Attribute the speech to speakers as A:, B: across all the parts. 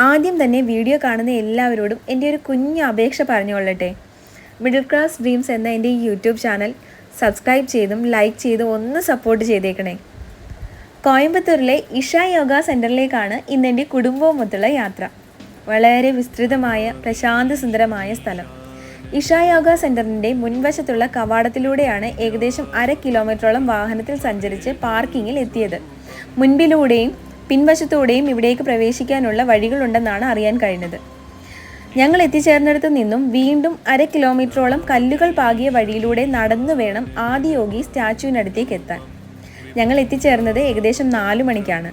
A: ആദ്യം തന്നെ വീഡിയോ കാണുന്ന എല്ലാവരോടും എന്റെ ഒരു കുഞ്ഞു അപേക്ഷ പറഞ്ഞുകൊള്ളട്ടെ. മിഡിൽ ക്ലാസ് ഡ്രീംസ് എന്ന എന്റെ ഈ യൂട്യൂബ് ചാനൽ സബ്സ്ക്രൈബ് ചെയ്തും ലൈക്ക് ചെയ്തും ഒന്ന് സപ്പോർട്ട് ചെയ്തേക്കണേ. കോയമ്പത്തൂരിലെ ഇഷ യോഗ സെന്ററിലേക്കാണ് ഇന്ന് എന്റെ കുടുംബവുമൊത്തുള്ള യാത്ര. വളരെ വിസ്തൃതമായ പ്രശാന്ത സുന്ദരമായ സ്ഥലം. ഇഷ യോഗ സെന്ററിന്റെ മുൻവശത്തുള്ള കവാടത്തിലൂടെയാണ് ഏകദേശം അര കിലോമീറ്ററോളം വാഹനത്തിൽ സഞ്ചരിച്ച് പാർക്കിങ്ങിൽ എത്തിയത്. മുൻപിലൂടെയും പിൻവശത്തൂടെയും ഇവിടേക്ക് പ്രവേശിക്കാനുള്ള വഴികളുണ്ടെന്നാണ് അറിയാൻ കഴിഞ്ഞത്. ഞങ്ങൾ എത്തിച്ചേർന്നിടത്തു നിന്നും വീണ്ടും അര കിലോമീറ്ററോളം കല്ലുകൾ പാകിയ വഴിയിലൂടെ നടന്നു വേണം ആദിയോഗി സ്റ്റാച്യുവിനടുത്തേക്ക് എത്താൻ. ഞങ്ങൾ എത്തിച്ചേർന്നത് ഏകദേശം നാലു മണിക്കാണ്.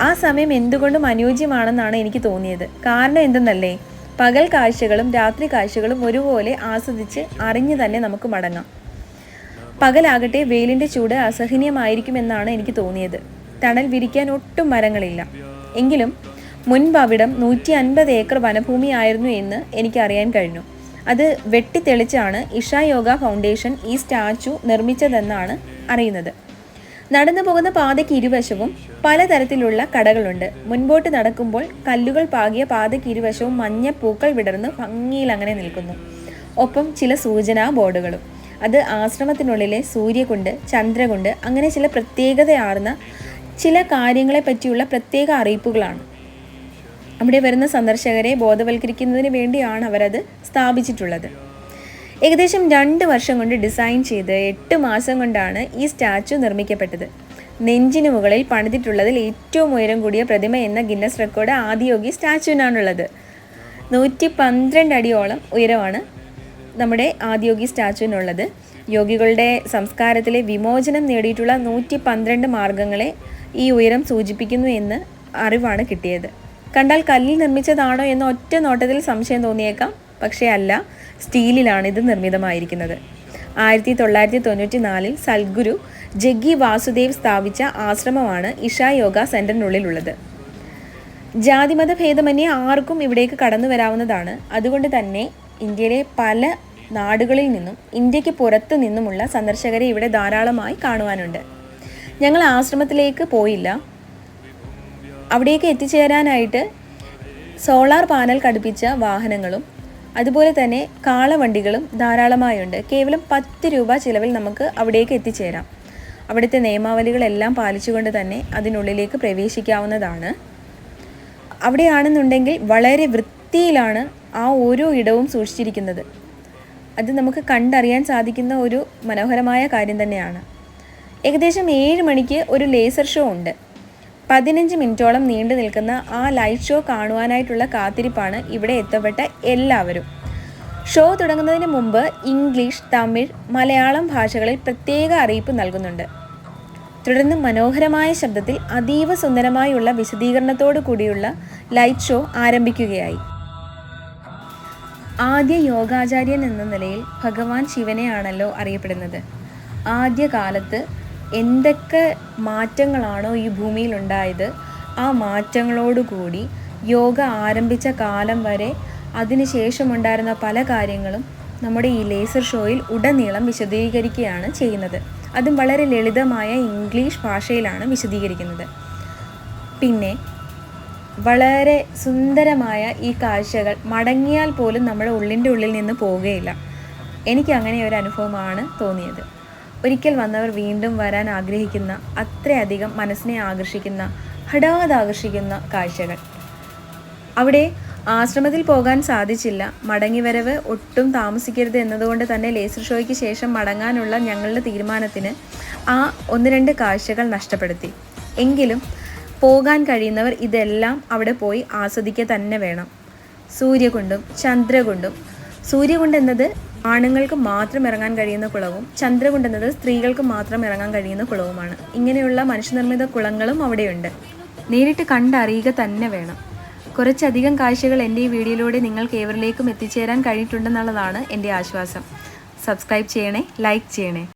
A: ആ സമയം എന്തുകൊണ്ടും അനുയോജ്യമാണെന്നാണ് എനിക്ക് തോന്നിയത്. കാരണം എന്തെന്നല്ലേ? പകൽ കാഴ്ചകളും രാത്രി കാഴ്ചകളും ഒരുപോലെ ആസ്വദിച്ച് അറിഞ്ഞു തന്നെ നമുക്ക് മടങ്ങാം. പകലാകട്ടെ വെയിലിന്റെ ചൂട് അസഹനീയമായിരിക്കുമെന്നാണ് എനിക്ക് തോന്നിയത്. തണൽ വിരിക്കാൻ ഒട്ടും മരങ്ങളില്ല. എങ്കിലും മുൻപ് അവിടം നൂറ്റി അൻപത് ഏക്കർ വനഭൂമിയായിരുന്നു എന്ന് എനിക്കറിയാൻ കഴിഞ്ഞു. അത് വെട്ടിത്തെളിച്ചാണ് ഇഷ യോഗ ഫൗണ്ടേഷൻ ഈ സ്റ്റാച്ചു നിർമ്മിച്ചതെന്നാണ് അറിയുന്നത്. നടന്നു പോകുന്ന പാതയ്ക്ക് ഇരുവശവും പലതരത്തിലുള്ള കടകളുണ്ട്. മുൻപോട്ട് നടക്കുമ്പോൾ കല്ലുകൾ പാകിയ പാതയ്ക്ക് ഇരുവശവും മഞ്ഞ പൂക്കൾ വിടർന്ന് ഭംഗിയിൽ അങ്ങനെ നിൽക്കുന്നു. ഒപ്പം ചില സൂചനാ ബോർഡുകളും. അത് ആശ്രമത്തിനുള്ളിലെ സൂര്യകുണ്ട് ചന്ദ്രകുണ്ട് അങ്ങനെ ചില പ്രത്യേകതയാർന്ന ചില കാര്യങ്ങളെ പറ്റിയുള്ള പ്രത്യേക അറിയിപ്പുകളാണ്. അവിടെ വരുന്ന സന്ദർശകരെ ബോധവൽക്കരിക്കുന്നതിന് വേണ്ടിയാണ് അവരത് സ്ഥാപിച്ചിട്ടുള്ളത്. ഏകദേശം രണ്ട് വർഷം കൊണ്ട് ഡിസൈൻ ചെയ്ത് എട്ട് മാസം കൊണ്ടാണ് ഈ സ്റ്റാച്ചു നിർമ്മിക്കപ്പെട്ടത്. നെഞ്ചിന് മുകളിൽ പണിതിട്ടുള്ളതിൽ ഏറ്റവും ഉയരം കൂടിയ പ്രതിമ എന്ന ഗിന്നസ് റെക്കോർഡ് ആദിയോഗി സ്റ്റാച്ചുവിനാണുള്ളത്. നൂറ്റി പന്ത്രണ്ട് അടിയോളം ഉയരമാണ് നമ്മുടെ ആദിയോഗി സ്റ്റാച്ചുവിനുള്ളത്. യോഗികളുടെ സംസ്കാരത്തിലെ വിമോചനം നേടിയിട്ടുള്ള നൂറ്റി പന്ത്രണ്ട് മാർഗങ്ങളെ ഈ ഉയരം സൂചിപ്പിക്കുന്നു എന്ന് അറിവാണ് കിട്ടിയത്. കണ്ടാൽ കല്ലിൽ നിർമ്മിച്ചതാണോ എന്ന ഒറ്റ നോട്ടത്തിൽ സംശയം തോന്നിയേക്കാം. പക്ഷേ അല്ല സ്റ്റീലിലാണ് ഇത് നിർമ്മിതമായിരിക്കുന്നത്. ആയിരത്തി തൊള്ളായിരത്തി തൊണ്ണൂറ്റി നാലിൽ സൽഗുരു ജഗ്ഗി വാസുദേവ് സ്ഥാപിച്ച ആശ്രമമാണ് ഇഷ യോഗ സെന്ററിനുള്ളിലുള്ളത് ജാതിമത ഭേദമന്യേ ആർക്കും ഇവിടേക്ക് കടന്നു വരാവുന്നതാണ്. അതുകൊണ്ട് തന്നെ ഇന്ത്യയിലെ പല നാടുകളിൽ നിന്നും ഇന്ത്യയ്ക്ക് പുറത്തു നിന്നുമുള്ള സന്ദർശകരെ ഇവിടെ ധാരാളമായി കാണുവാനുണ്ട്. ഞങ്ങൾ ആശ്രമത്തിലേക്ക് പോയില്ല. അവിടേക്ക് എത്തിച്ചേരാനായിട്ട് സോളാർ പാനൽ ഘടിപ്പിച്ച വാഹനങ്ങളും അതുപോലെ തന്നെ കാളവണ്ടികളും ധാരാളമായുണ്ട്. കേവലം പത്ത് രൂപ ചിലവിൽ നമുക്ക് അവിടേക്ക് എത്തിച്ചേരാം. അവിടുത്തെ നിയമാവലികളെല്ലാം പാലിച്ചുകൊണ്ട് തന്നെ അതിനുള്ളിലേക്ക് പ്രവേശിക്കാവുന്നതാണ്. അവിടെയാണെന്നുണ്ടെങ്കിൽ വളരെ വൃത്തിയിലാണ് ആ ഓരോ ഇടവും സൂക്ഷിച്ചിരിക്കുന്നത്. അത് നമുക്ക് കണ്ടറിയാൻ സാധിക്കുന്ന ഒരു മനോഹരമായ കാര്യം തന്നെയാണ്. ഏകദേശം ഏഴ് മണിക്ക് ഒരു ലേസർ ഷോ ഉണ്ട്. പതിനഞ്ച് മിനിറ്റോളം നീണ്ടു നിൽക്കുന്ന ആ ലൈറ്റ് ഷോ കാണുവാനായിട്ടുള്ള കാത്തിരിപ്പാണ് ഇവിടെ എത്തപ്പെട്ട എല്ലാവരും. ഷോ തുടങ്ങുന്നതിന് മുമ്പ് ഇംഗ്ലീഷ് തമിഴ് മലയാളം ഭാഷകളിൽ പ്രത്യേക അറിയിപ്പ് നൽകുന്നുണ്ട്. തുടർന്ന് മനോഹരമായ ശബ്ദത്തിൽ അതീവ സുന്ദരമായുള്ള വിശദീകരണത്തോടു കൂടിയുള്ള ലൈറ്റ് ഷോ ആരംഭിക്കുകയായി. ആദ്യ യോഗാചാര്യൻ എന്ന നിലയിൽ ഭഗവാൻ ശിവനെയാണല്ലോ അറിയപ്പെടുന്നത്. ആദ്യകാലത്ത് എന്തൊക്കെ മാറ്റങ്ങളാണോ ഈ ഭൂമിയിൽ ഉണ്ടായത് ആ മാറ്റങ്ങളോടുകൂടി യോഗ ആരംഭിച്ച കാലം വരെ അതിനുശേഷമുണ്ടായിരുന്ന പല കാര്യങ്ങളും നമ്മുടെ ഈ ലേസർ ഷോയിൽ ഉടനീളം വിശദീകരിക്കുകയാണ് ചെയ്യുന്നത്. അതും വളരെ ലളിതമായ ഇംഗ്ലീഷ് ഭാഷയിലാണ് വിശദീകരിക്കുന്നത്. പിന്നെ വളരെ സുന്ദരമായ ഈ കാഴ്ചകൾ മടങ്ങിയാൽ പോലും നമ്മുടെ ഉള്ളിന്റെ ഉള്ളിൽ നിന്ന് പോവുകയില്ല. എനിക്ക് അങ്ങനെ ഒരു അനുഭവമാണ് തോന്നിയത്. ഒരിക്കൽ വന്നവർ വീണ്ടും വരാൻ ആഗ്രഹിക്കുന്ന അത്രയധികം മനസ്സിനെ ആകർഷിക്കുന്ന ഹഠാത് ആകർഷിക്കുന്ന കാഴ്ചകൾ. അവിടെ ആശ്രമത്തിൽ പോകാൻ സാധിച്ചില്ല. മടങ്ങിവരവ് ഒട്ടും താമസിക്കരുത് എന്നതുകൊണ്ട് തന്നെ ലേസർ ഷോയ്ക്ക് ശേഷം മടങ്ങാനുള്ള ഞങ്ങളുടെ തീരുമാനത്തിന് ആ ഒന്ന് രണ്ട് കാഴ്ചകൾ നഷ്ടപ്പെടുത്തി. എങ്കിലും പോകാൻ കഴിയുന്നവർ ഇതെല്ലാം അവിടെ പോയി ആസ്വദിക്കുക തന്നെ വേണം. സൂര്യകുണ്ടും ചന്ദ്രകുണ്ടും. സൂര്യകുണ്ട് എന്നത് ആണുങ്ങൾക്ക് മാത്രം ഇറങ്ങാൻ കഴിയുന്ന കുളവും ചന്ദ്രകുണ്ട് എന്നത് സ്ത്രീകൾക്ക് മാത്രം ഇറങ്ങാൻ കഴിയുന്ന കുളവുമാണ്. ഇങ്ങനെയുള്ള മനുഷ്യനിർമ്മിത കുളങ്ങളും അവിടെയുണ്ട്. നേരിട്ട് കണ്ടറിയുക തന്നെ വേണം. കുറച്ചധികം കാഴ്ചകൾ എന്റെ ഈ വീഡിയോയിലൂടെ നിങ്ങൾക്ക് ഏവരിലേക്കും എത്തിച്ചേരാൻ കഴിഞ്ഞിട്ടുണ്ടെന്നുള്ളതാണ് എന്റെ ആശ്വാസം. സബ്സ്ക്രൈബ് ചെയ്യണേ ലൈക്ക് ചെയ്യണേ.